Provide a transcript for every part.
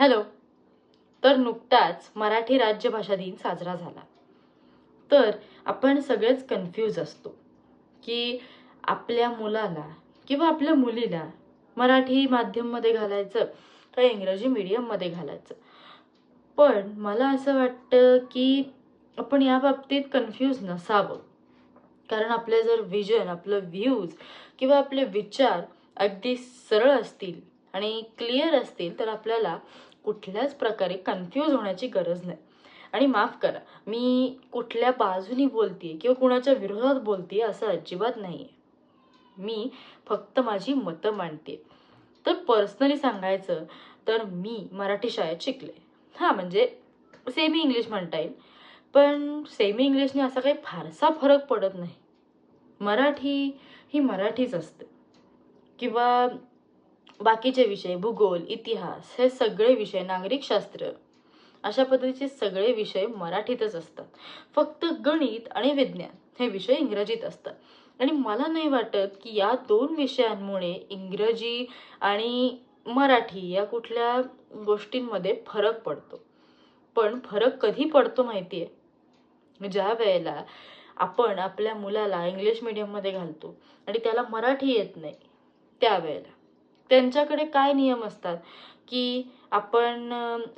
Hello. तर नुकताच मराठी राज्यभाषा दिन साजरा झाला. तर आपण सगळेच कन्फ्यूज असतो की आपल्या मुलाला किंवा आपल्या मुलीला मराठी माध्यममध्ये घालायचं का इंग्रजी मीडियममध्ये घालायचं? पण मला असं वाटतं की आपण या बाबतीत कन्फ्यूज नसावं. कारण आपले जर विजन आपलं व्ह्यूज किंवा आपले विचार अगदी सरळ असतील आणि क्लिअर असतील तर आपल्याला कुठल्याच प्रकारे कन्फ्यूज होण्याची गरज नाही. आणि माफ करा मी कुठल्या बाजूनी बोलते किंवा कुणाच्या विरोधात बोलते असं अजिबात नाही आहे मी फक्त माझी मतं मांडते तर पर्सनली सांगायचं तर मी मराठी शाळेत शिकले. हां म्हणजे सेमी इंग्लिश म्हणता येईल. पण सेमी इंग्लिशने असा काही फारसा फरक पडत नाही. मराठी ही मराठीच असते. किंवा बाकीचे विषय भूगोल इतिहास हे सगळे विषय नागरिकशास्त्र अशा पद्धतीचे सगळे विषय मराठीतच असतात. फक्त गणित आणि विज्ञान हे विषय इंग्रजीत असतात. आणि मला नाही वाटत की या दोन विषयांमुळे इंग्रजी आणि मराठी या कुठल्या गोष्टींमध्ये फरक पडतो. पण फरक कधी पडतो माहिती आहे ज्या वेळेला आपण आपल्या मुलाला इंग्लिश मिडियममध्ये घालतो आणि त्याला मराठी येत नाही त्यावेळेला. त्यांच्याकडे काय नियम असतात? की आपण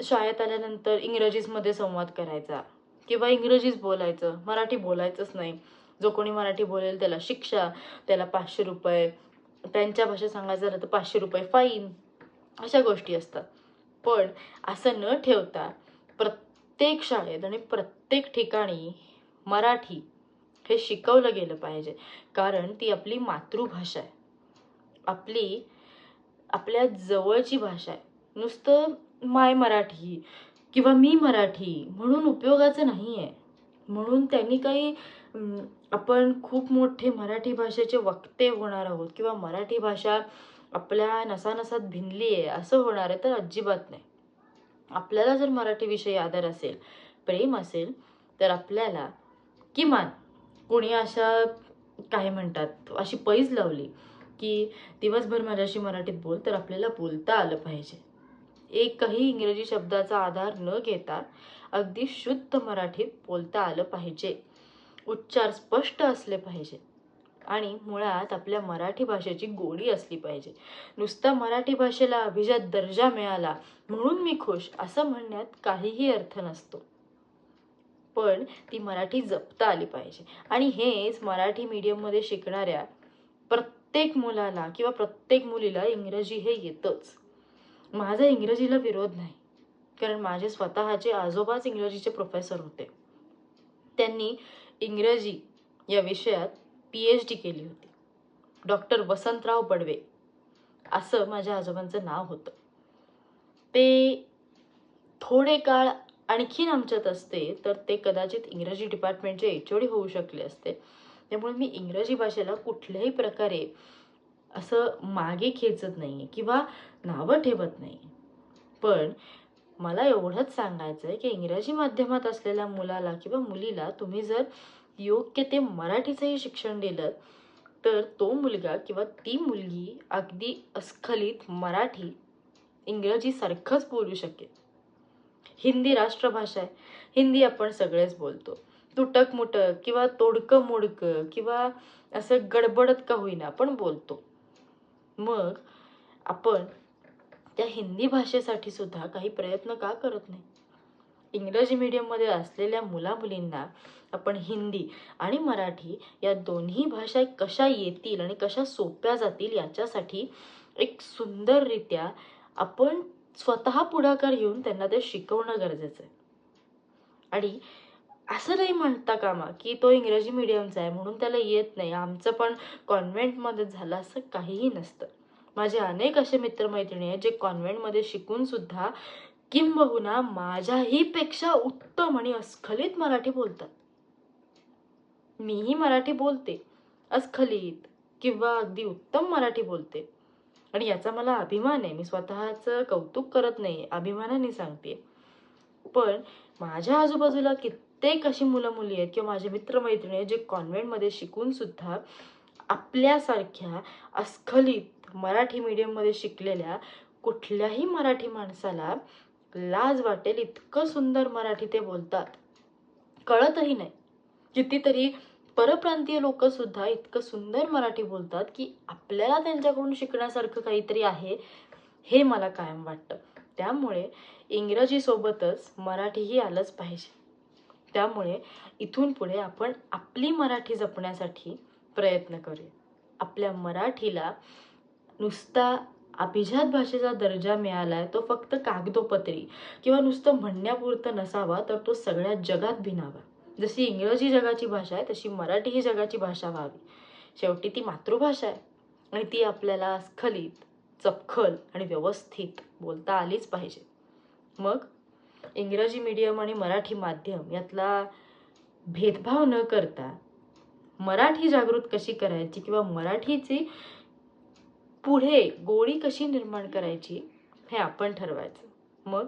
शाळेत आल्यानंतर इंग्रजीमध्ये संवाद करायचा किंवा इंग्रजीच बोलायचं मराठी बोलायचंच नाही. जो कोणी मराठी बोलेल त्याला शिक्षा त्याला पाचशे रुपये त्यांच्या भाषेत सांगायचं झालं तर पाचशे रुपये फाईन अशा गोष्टी असतात. पण असं न ठेवता प्रत्येक शाळेत आणि प्रत्येक ठिकाणी मराठी हे शिकवलं गेलं पाहिजे. कारण ती आपली मातृभाषा आहे. आपली आपल्या जवळची भाषा आहे. नुसतं माय मराठी किंवा मी मराठी म्हणून उपयोगाचं नाही आहे म्हणून त्यांनी काही आपण खूप मोठे मराठी भाषेचे वक्ते होणार आहोत किंवा मराठी भाषा आपल्या नसानसात भिनली आहे असं होणार आहे तर अजिबात नाही. आपल्याला जर मराठीविषयी आदर असेल प्रेम असेल तर आपल्याला किमान कोणी अशा काय म्हणतात अशी पैज लावली की दिवसभर माझ्याशी मराठीत बोल तर आपल्याला बोलता आलं पाहिजे. एकही इंग्रजी शब्दाचा आधार न घेता अगदी शुद्ध मराठीत बोलता आलं पाहिजे. उच्चार स्पष्ट असले पाहिजे. आणि मुळात आपल्या मराठी भाषेची गोडी असली पाहिजे. नुसता मराठी भाषेला अभिजात दर्जा मिळाला म्हणून मी खुश असं म्हणण्यात काहीही अर्थ नसतो. पण ती मराठी जपता आली पाहिजे. आणि हेच मराठी मीडियममध्ये शिकणाऱ्या प्रत्येक प्रत्येक मुलाला किंवा प्रत्येक मुलीला इंग्रजी हे येतंच. माझा इंग्रजीला विरोध नाही. कारण माझे स्वतःचे आजोबाच इंग्रजीचे प्रोफेसर होते. त्यांनी इंग्रजी या विषयात पी एच डी केली होती. डॉक्टर वसंतराव बडवे. असं माझ्या आजोबांचं नाव होतं. ते थोडे काळ आणखीन आमच्यात असते तर ते कदाचित इंग्रजी डिपार्टमेंटचे एच ओ डी होऊ शकले असते. त्यामुळे मी इंग्रजी भाषेला कुठल्याही प्रकारे असं मागे खेचत नाही आहे किंवा नावं ठेवत नाही पण मला एवढंच सांगायचं आहे की इंग्रजी माध्यमात असलेल्या मुलाला किंवा मुलीला तुम्ही जर योग्य ते मराठीचंही शिक्षण दिलं तर तो मुलगा किंवा ती मुलगी अगदी अस्खलित मराठी इंग्रजीसारखंच बोलू शकेल. हिंदी राष्ट्रभाषा आहे. हिंदी आपण सगळेच बोलतो. तुटक मुटक किंवा तोडकं मोडकं किंवा असं गडबडत का होईना आपण बोलतो. मग आपण त्या हिंदी भाषेसाठी सुद्धा काही प्रयत्न का करत नाही? इंग्रजी मीडियममध्ये असलेल्या मुलामुलींना आपण हिंदी आणि मराठी या दोन्ही भाषा कशा येतील आणि कशा सोप्या जातील याच्यासाठी एक सुंदररित्या आपण स्वतः पुढाकार घेऊन त्यांना ते शिकवणं गरजेचं आहे. आणि असं नाही म्हणता कामा की तो इंग्रजी मिडियमचा आहे म्हणून त्याला येत नाही. आमचं पण कॉन्व्हेंटमध्ये झालं असं काहीही नसतं. माझे अनेक असे मित्रमैत्रिणी आहेत जे कॉन्व्हेंटमध्ये शिकून सुद्धा किंबहुना माझ्याही पेक्षा उत्तम आणि अस्खलित मराठी बोलतात. मीही मराठी बोलते अस्खलित किंवा अगदी उत्तम मराठी बोलते. आणि याचा मला अभिमान आहे. मी स्वतःचं कौतुक करत नाही अभिमानाने सांगते पण माझ्या आजूबाजूला कित्येक अशी मुलं मुली आहेत किंवा माझे मित्रमैत्रिणी आहेत जे कॉन्व्हेंटमध्ये शिकून सुद्धा आपल्यासारख्या अस्खलित मराठी मीडियममध्ये शिकलेल्या कुठल्याही मराठी माणसाला लाज वाटेल इतकं सुंदर मराठी ते बोलतात. कळतही नाही. कितीतरी परप्रांतीय लोक सुद्धा इतकं सुंदर मराठी बोलतात की आपल्याला त्यांच्याकडून शिकण्यासारखं काहीतरी आहे हे मला कायम वाटतं. त्यामुळे इंग्रजीसोबतच मराठीही आलंच पाहिजे. त्यामुळे इथून पुढे आपण आपली मराठी जपण्यासाठी प्रयत्न करूया. आपल्या मराठीला नुसता अभिजात भाषेचा दर्जा मिळाला आहे तो फक्त कागदोपत्री किंवा नुसतं म्हणण्यापुरतं नसावा तर तो सगळ्या जगात भिनावा. जशी इंग्रजी जगाची भाषा आहे तशी मराठी ही जगाची भाषा व्हावी. शेवटी ती मातृभाषा आहे आणि ती आपल्याला स्खलित चपखल आणि व्यवस्थित बोलता आलीच पाहिजे. मग इंग्रजी मीडियम आणि मराठी माध्यम यातला भेदभाव न करता मराठी जागृत कशी करायची किंवा मराठीची पुढे गोळी कशी निर्माण करायची हे आपण ठरवायचं. मग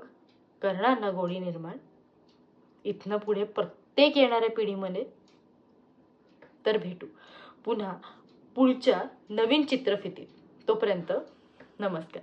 करणार ना गोळी निर्माण इथनं पुढे प्रत्येक येणाऱ्या पिढीमध्ये तर भेटू. पुन्हा पुढच्या नवीन चित्रफितीत. तोपर्यंत नमस्कार.